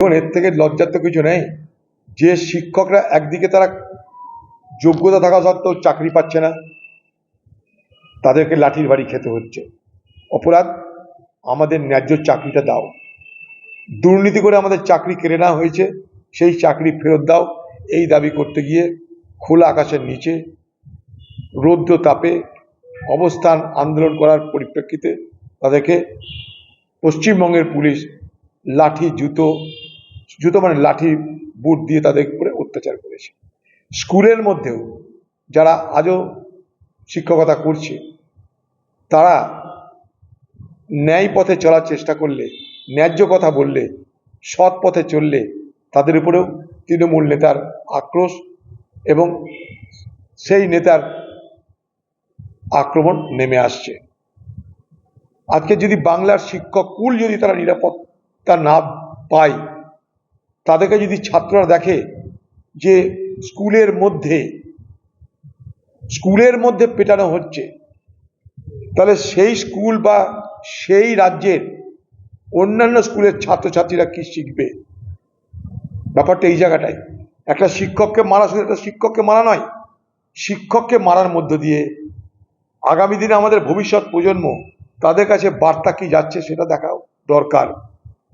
এখন এর থেকে লজ্জার তো কিছু নেই। যে শিক্ষকরা একদিকে তারা যোগ্যতা থাকা সত্ত্বেও চাকরি পাচ্ছে না, তাদেরকে লাঠির বাড়ি খেতে হচ্ছে। অপরাধ, আমাদের ন্যায্য চাকরিটা দাও। দুর্নীতি করে আমাদের চাকরি কেড়ে নেওয়া হয়েছে, সেই চাকরি ফেরত দাও। এই দাবি করতে গিয়ে খোলা আকাশের নিচে, রৌদ্র তাপে অবস্থান আন্দোলন করার পরিপ্রেক্ষিতে তাদেরকে পশ্চিমবঙ্গের পুলিশ লাঠি, জুতো জুতো মানে লাঠি, বুট দিয়ে তাদের উপরে অত্যাচার করেছে। স্কুলের মধ্যেও যারা আজও শিক্ষকতা করছে, তারা ন্যায় পথে চলার চেষ্টা করলে, ন্যায্য কথা বললে, সৎ পথে চললে তাদের উপরেও তৃণমূল নেতার আক্রোশ এবং সেই নেতার আক্রমণ নেমে আসছে। আজকে যদি বাংলার শিক্ষক কুল যদি তারা নিরাপত্তা না পায় তাদেরকে যদি ছাত্ররা দেখে যে স্কুলের মধ্যে স্কুলের মধ্যে পেটানো হচ্ছে, তাহলে সেই স্কুল বা সেই রাজ্যের অন্যান্য স্কুলের ছাত্রছাত্রীরা কি শিখবে? ব্যাপারটা এই জায়গাটায়। একটা শিক্ষককে মারা শুধু একটা শিক্ষককে মারা নয়, শিক্ষককে মারার মধ্য দিয়ে আগামী দিনে আমাদের ভবিষ্যৎ প্রজন্ম তাদের কাছে বার্তা কি যাচ্ছে সেটা দেখাও দরকার।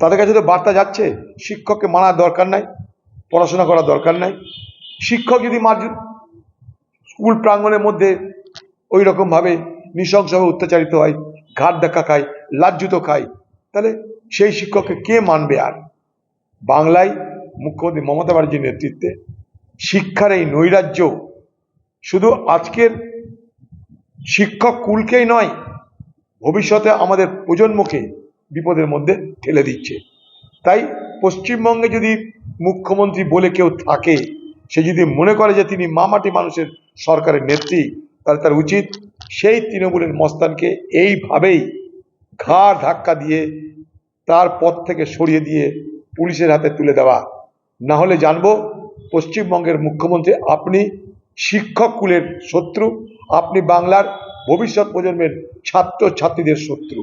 তাদের কাছে তো বার্তা যাচ্ছে, শিক্ষককে মানার দরকার নাই, পড়াশোনা করার দরকার নাই। শিক্ষক যদি মার স্কুল প্রাঙ্গণের মধ্যে ওই রকমভাবে নৃশংসভাবে অত্যাচারিত হয়, ঘাট দেখা খায়, লাজ্জুত খায়, তাহলে সেই শিক্ষককে কে মানবে আর? বাংলায় মুখ্যমন্ত্রী মমতা ব্যানার্জির নেতৃত্বে শিক্ষার এই নৈরাজ্য শুধু আজকের শিক্ষক কুলকেই নয়, ভবিষ্যতে আমাদের প্রজন্মকে বিপদের মধ্যে ঠেলে দিচ্ছে। তাই পশ্চিমবঙ্গে যদি মুখ্যমন্ত্রী বলে কেউ থাকে, সে যদি মনে করে যে তিনি মামাটি মানুষের সরকারের নেত্রী, তাহলে তার উচিত সেই তৃণমূলের মস্তানকে এইভাবেই ঘাড় ধাক্কা দিয়ে তার পথ থেকে সরিয়ে দিয়ে পুলিশের হাতে তুলে দেওয়া। না হলে জানব পশ্চিমবঙ্গের মুখ্যমন্ত্রী আপনি শিক্ষক কুলের শত্রু, আপনি বাংলার ভবিষ্যৎ প্রজন্মের ছাত্র ছাত্রীদের শত্রু।